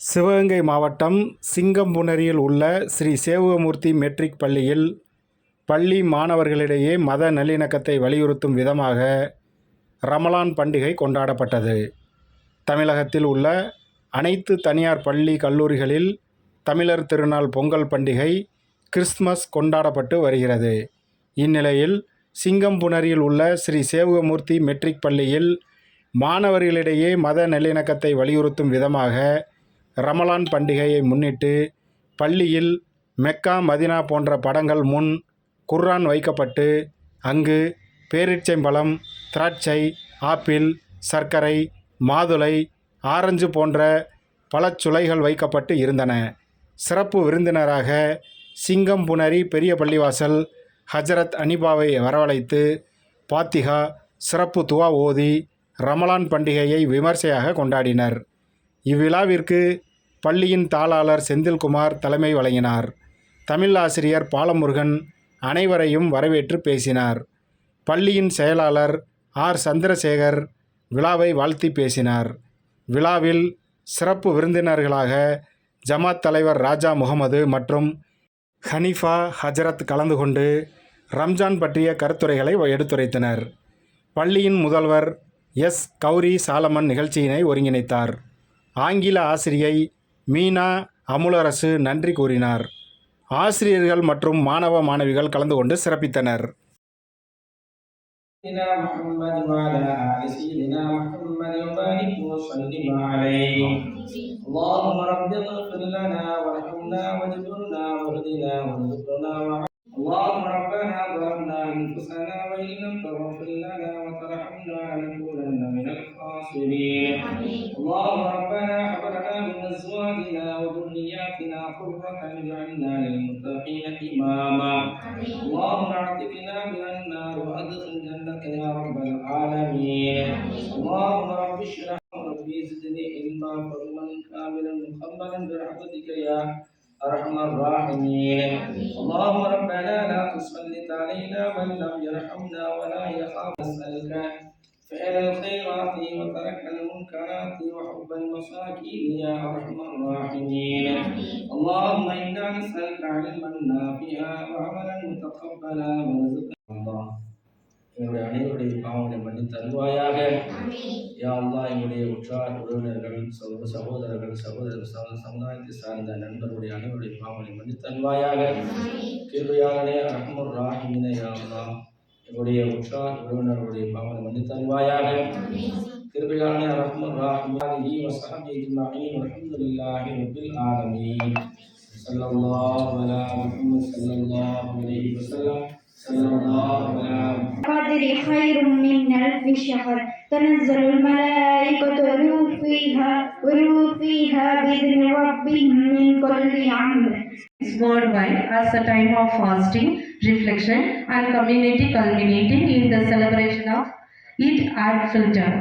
சிவகங்கை மாவட்டம் சிங்கம்புணரியில் உள்ள ஸ்ரீ சேவகமூர்த்தி மெட்ரிக் பள்ளியில் பள்ளி மாணவர்களிடையே மத நல்லிணக்கத்தை வலியுறுத்தும் விதமாக ரமலான் பண்டிகை கொண்டாடப்பட்டது. தமிழகத்தில் உள்ள அனைத்து தனியார் பள்ளி கல்லூரிகளில் தமிழர் திருநாள் பொங்கல் பண்டிகை கிறிஸ்துமஸ் கொண்டாடப்பட்டு வருகிறது. இந்நிலையில் சிங்கம்புணரியில் உள்ள ஸ்ரீ சேவகமூர்த்தி மெட்ரிக் பள்ளியில் மாணவர்களிடையே மத நல்லிணக்கத்தை வலியுறுத்தும் விதமாக ரமலான் பண்டிகையை முன்னிட்டு பள்ளியில் மெக்கா மதினா போன்ற படங்கள் முன் குர்ரான் வைக்கப்பட்டு அங்கு பேரீச்சம்பழம் திராட்சை ஆப்பிள் சர்க்கரை மாதுளை ஆரஞ்சு போன்ற பல சுளைகள் வைக்கப்பட்டு இருந்தன. சிறப்பு விருந்தினராக சிங்கம் புனரி பெரிய பள்ளிவாசல் ஹஜரத் அனிபாவை வரவழைத்து பாத்திகா சிறப்பு துவா ஓதி ரமலான் பண்டிகையை விமர்சையாக கொண்டாடினர். இவ்விழாவிற்கு பள்ளியின் தாளாளர் செந்தில்குமார் தலைமை வழங்கினார். தமிழ் ஆசிரியர் பாலமுருகன் அனைவரையும் வரவேற்று பேசினார். பள்ளியின் செயலாளர் ஆர். சந்திரசேகர் விழாவை வாழ்த்தி பேசினார். விழாவில் சிறப்பு விருந்தினர்களாக ஜமாத் தலைவர் ராஜா முகமது மற்றும் ஹனீஃபா ஹஜரத் கலந்து கொண்டு ரம்ஜான் பற்றிய கருத்துரைகளை எடுத்துரைத்தனர். பள்ளியின் முதல்வர் எஸ். கௌரி சாலமன் நிகழ்ச்சியினை ஒருங்கிணைத்தார். ஆங்கில ஆசிரியை மீனா அமுலரசு நன்றி கூறினார் ஆசிரியர்கள் மற்றும் மாணவ மாணவிகள் கலந்து கொண்டு சிறப்பித்தனர் سيدنا محمد وعلى آل سيدنا محمد وبارك وسلم عليه اللهم رب اغفر لنا وارحمنا واجبرنا واهدنا وارزقنا لنا وترحمنا لنكونن من الخاسرين. اللهم ربنا هب لنا من أزواجنا وذرياتنا قرة اجعلنا للمتقين إماما. اللهم اعتقنا من النار وأدخل جنتك يا رب العالمين. اللهم رب اشرح ربي زدني علما فضلا كاملا مكملا برحمتك يا أرحم الراحمين. اللهم ربنا لا علينا من لم يرحمنا ولا يخاف نسالك فعل الخيرات وترك المنكرات وحب المساكين يا أرحم الراحمين. اللهم إنا نسألك علما نافعا وعملا متقبلا ورزقا الله எங்களுடைய அனைவருடைய பாவங்களை மன்னித்து தருவாயாக. யா எங்களுடைய உற்றார் உறவினர்கள் சகோதர சகோதரர்கள் சகோதர சம- சமுதாயத்தை சார்ந்த நண்பர்களுடைய அனைவருடைய பாவங்களை மன்னித்து தருவாயாக. கிருபையாளனே ரஹ்மர் ராஹிமினே யா எங்களுடைய உற்றார் உறவினர்களுடைய பாவங்களை மன்னித்து தருவாயாக. கிருபையாளனே ரஹ்மர் ராஹிமினி வசாமி அஜ்மஈன் வல்ஹம்துலில்லாஹி ரப்பில் ஆலமீன். ஸல்லல்லாஹு அலா القدر خير من ألف شهر تنزل الملائكة والروح فيها والروح فيها بإذن ربهم من كل أمر is worldwide as a time of fasting, reflection, and community culminating in the celebration of Eid al-Fitr.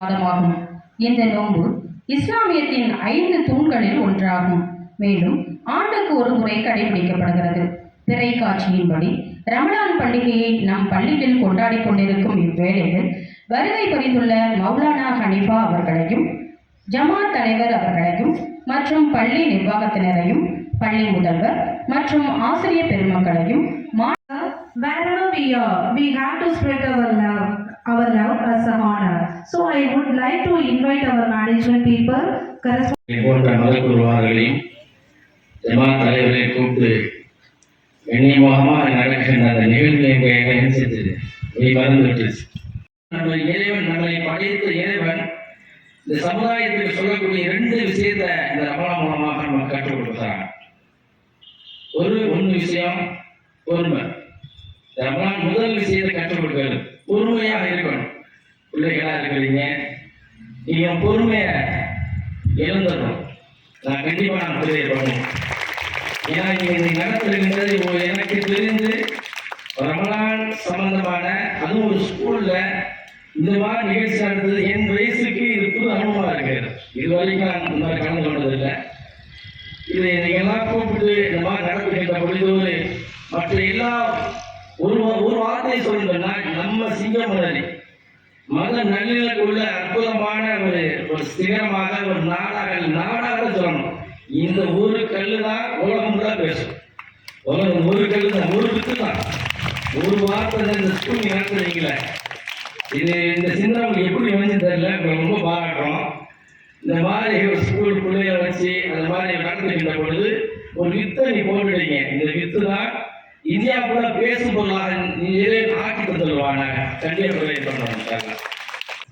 மாதமாகும் இந்த நோன்பு இஸ்லாமியத்தின் ஐந்து தூண்களில் ஒன்றாகும் மேலும் ஆண்டுக்கு ஒரு முறை கடைபிடிக்கப்படுகிறது திரை காட்சியின்படி ரமலான் பண்டிகையை நம் பள்ளியில் கொண்டாடி கொண்டிருக்கும் இவ்வேளையில் வருகை புரிந்துள்ள மௌலானா ஹனீஃபா அவர்களையும் ஜமாத் தலைவர் அவர்களையும் மற்றும் பள்ளி நிர்வாகத்தினரையும் பள்ளி முதல்வர் மற்றும் ஆசிரியர் பெருமக்களையும் மா- Wherever we are, we have to spread our love, our love as a honor. So I would like to invite our management people, corresponding போன்ற மதக்குருவார்களையும் ஜமாத் தலைவரை கூப்பிட்டு கண்ணியமாக நடக்கின்ற அந்த நிகழ்வுகளை நினைச்சது நீ மறந்துவிட்டு நம்ம இறைவன் நம்மளை படைத்த இறைவன் இந்த சமுதாயத்தில் சொல்லக்கூடிய ரெண்டு விஷயத்தை இந்த அமலா மூலமாக நம்ம கற்றுக் கொடுக்குறாங்க ஒரு ஒன்று விஷயம் பொறுமை. இந்த முதல் விஷயத்தை கற்றுக் கொடுக்கிறது பொறுமையாக இருக்கணும். பிள்ளைகளா இருக்கிறீங்க. நீங்க பொறுமையை இழந்துடும் நான் கண்டிப்பா நான் பதிவு பண்ணுவேன் ஏன்னா இங்க எனக்கு தெரிந்து ரமலான் சம்பந்தமான அதுவும் ஒரு ஸ்கூல்ல இந்த மாதிரி நிகழ்ச்சி நடந்தது என் வயசுக்கு இருப்பது புது அனுபவமா இது வரைக்கும் நான் இந்த மாதிரி கலந்து கொண்டதில்லை. இதை நீங்கள்லாம் கூப்பிட்டு இந்த மாதிரி நடத்துகின்ற பொழுது மற்ற எல்லா ஒரு ஒரு வார்த்தை சொல்லணும்னா நம்ம சிங்கமலரி மத நல்லிணக்கம் உள்ள அற்புதமான ஒரு ஒரு சிகரமாக ஒரு நாடாக நாடாக சொல்லணும். இந்த ஒரு கல்லு தான் உலகம் கூட பேசும் உலகம் ஒரு கல்லு தான் ஒரு வித்து தான் ஒரு வார்த்தை இந்த ஸ்கூல் நடத்துறீங்களே இது இந்த சிந்தனை உங்களுக்கு எப்படி வந்து தெரியல ரொம்ப பாராட்டுறோம். இந்த மாதிரி ஒரு ஸ்கூல் பிள்ளைய வச்சு அந்த மாதிரி நடத்துகின்ற பொழுது ஒரு வித்தை நீ போட்டுடுங்க இந்த வித்து தான் இந்தியா கூட பேசும் பொருளாக நீங்களே ஆக்கி தந்துடுவாங்க கண்டிப்பாக பண்ணுவாங்க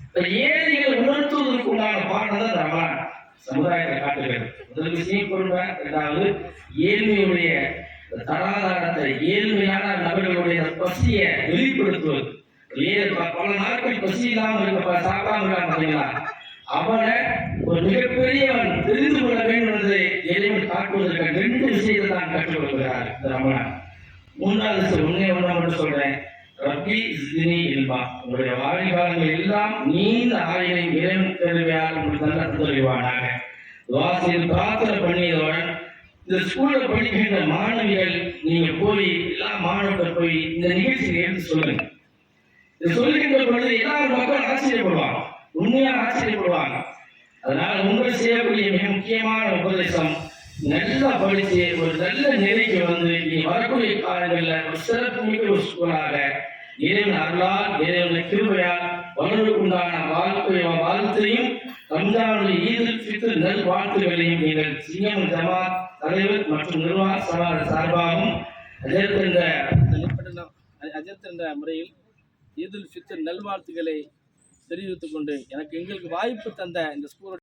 இப்ப ஏழைகள் உணர்த்துவதற்கு உண்டான பாடம் தான் ரமணன் சமுதாயத்தை காட்டுகிறது முதல் விஷயம் பொறுமை இரண்டாவது ஏழ்மையுடைய தராதாரத்தை ஏழ்மையான நபர்களுடைய பசியை வெளிப்படுத்துவது. பல நாட்கள் பசி இல்லாமல் இருக்க சாப்பிடாம இருக்காங்க பார்த்தீங்களா? அவனை ஒரு மிகப்பெரியவன் தெரிந்து கொள்ள வேண்டும் என்பதை இறைவன் காட்டுவதற்கு ரெண்டு விஷயத்தை தான் கற்றுக் கொடுக்கிறார் ரமணன். மூன்றாவது சில உண்மை ஒன்றை மட்டும் சொல்றேன். ரப்பி ஜினி இல்மா. உங்களுடைய வாழ்காலங்கள் எல்லாம் நீண்ட ஆயுளையும் இறைவன் கருவியால் உங்களுக்கு நல்ல தருவானாக ஆசிரியர் பிரார்த்தனை பண்ணியதுடன் இந்த ஸ்கூல்ல படிக்கின்ற மாணவிகள் நீங்க போய் எல்லா மாணவர்கள் போய் இந்த நிகழ்ச்சியை எடுத்து சொல்லுங்க இது சொல்லுகின்ற பொழுது எல்லா மக்கள் ஆச்சரியப்படுவாங்க. உண்மையா ஆச்சரியப்படுவாங்க. அதனால உங்கள் செய்யக்கூடிய மிக முக்கியமான உபதேசம் நல்லா படித்து ஒரு நல்ல நிலைக்கு வந்து நீ வரக்கூடிய காலங்களில் ஒரு சிறப்பு மிக்க ஒரு ஸ்கூலாக இறைவன் அருளால் இறைவன் கிருபையால் வளர்வுக்கு வாழ்த்து வாழ்த்தையும் ரம்ஜானுடைய ஈதில் ஃபித்ர் நல் வாழ்த்துகளையும் நீங்கள் சிங்கம் ஜமாத் தலைவர் மற்றும் நிர்வாக சபா சார்பாகவும் அஜர்த் என்ற அஜத் என்ற முறையில் ஈதுல் ஃபித்ர் நல்வாழ்த்துக்களை தெரிவித்துக் கொண்டு எனக்கு எங்களுக்கு வாய்ப்பு தந்த இந்த ஸ்கூல்